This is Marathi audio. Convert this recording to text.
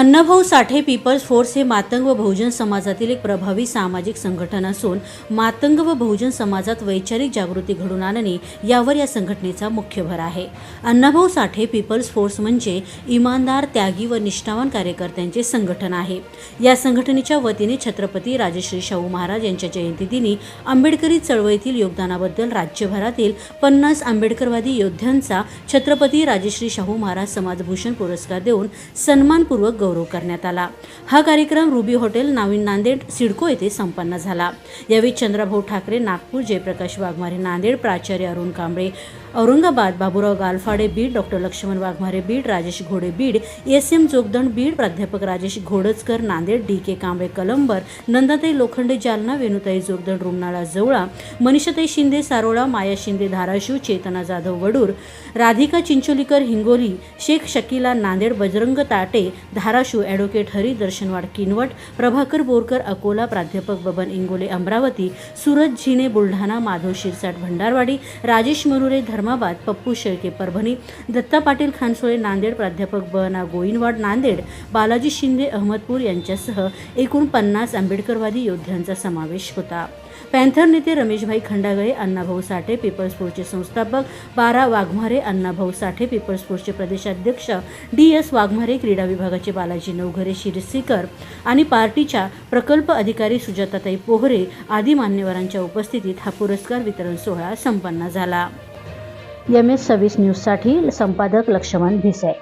अण्णाभाऊ साठे पीपल्स फोर्स हे मातंग व बहुजन समाजातील एक प्रभावी सामाजिक संघटन असून मातंग व बहुजन समाजात वैचारिक जागृती घडून आणणे यावर या संघटनेचा मुख्य भर आहे. अण्णाभाऊ साठे पीपल्स फोर्स म्हणजे इमानदार त्यागी व निष्ठावान कार्यकर्त्यांचे संघटन आहे. या संघटनेच्या वतीने छत्रपती राजश्री शाहू महाराज यांच्या जयंतीदिनी आंबेडकरी चळवळीतील योगदानाबद्दल राज्यभरातील पन्नास आंबेडकरवादी योद्ध्यांचा छत्रपती राजश्री शाहू महाराज समाजभूषण पुरस्कार देऊन सन्मानपूर्वक गौरव करण्यात आला. हा कार्यक्रम रुबी हॉटेल नवीन नांदेड सिडको येथे संपन्न झाला. यावेळी चंद्रभाऊ ठाकरे नागपूर जयप्रकाश वाघमारे नांदेड प्राचार्य Arun Kamble Aurangabad Baburao Galphade Beed doctor Laxman Waghmare Beed Rajesh Ghode Beed S M Jogdand Beed प्राध्यापक Rajesh Ghodajkar Nanded D K Kamble Kalambar Nandatai Lokhande Jalna Venutai Jogdand Rumnala Jawala Manishatai Shinde Sarola Maya Shinde Dharashiv Chetna Jadhav Wadur Radhika Chincholikar Hingoli Sheikh Shakila Nanded Bajrang Tate Dharashiv advocate Hari Darshanwad Kinwat Prabhakar Borkar Akola प्राध्यापक बबन इंगोले अमरावती सुरज झिने बुलढाणा माधव शिरसाट भंडारवाडी राजेश मरुरे धर्माबाद पप्पू शेळके परभणी दत्ता पाटील खानसोळे नांदेड प्राध्यापक बना गोईनवाड नांदेड बालाजी शिंदे अहमदपूर यांच्यासह एकूण पन्नास आंबेडकरवादी योद्ध्यांचा समावेश होता. पॅन्थर नेते रमेशभाई खंडागळे अण्णाभाऊ साठे पीपल्स फोर्सचे संस्थापक बारा वाघमारे अण्णाभाऊ साठे पीपल्स फोर्सचे प्रदेशाध्यक्ष डी एस वाघमारे क्रीडा विभागाचे बालाजी नवघरे शिरसीकर आणि पार्टीच्या प्रकल्प अधिकारी सुजाताताई पोहरे आदी मान्यवरांच्या उपस्थितीत हा पुरस्कार वितरण सोहळा संपन्न झाला. एम एस सव्वीस न्यूजसाठी संपादक लक्ष्मण भिसे.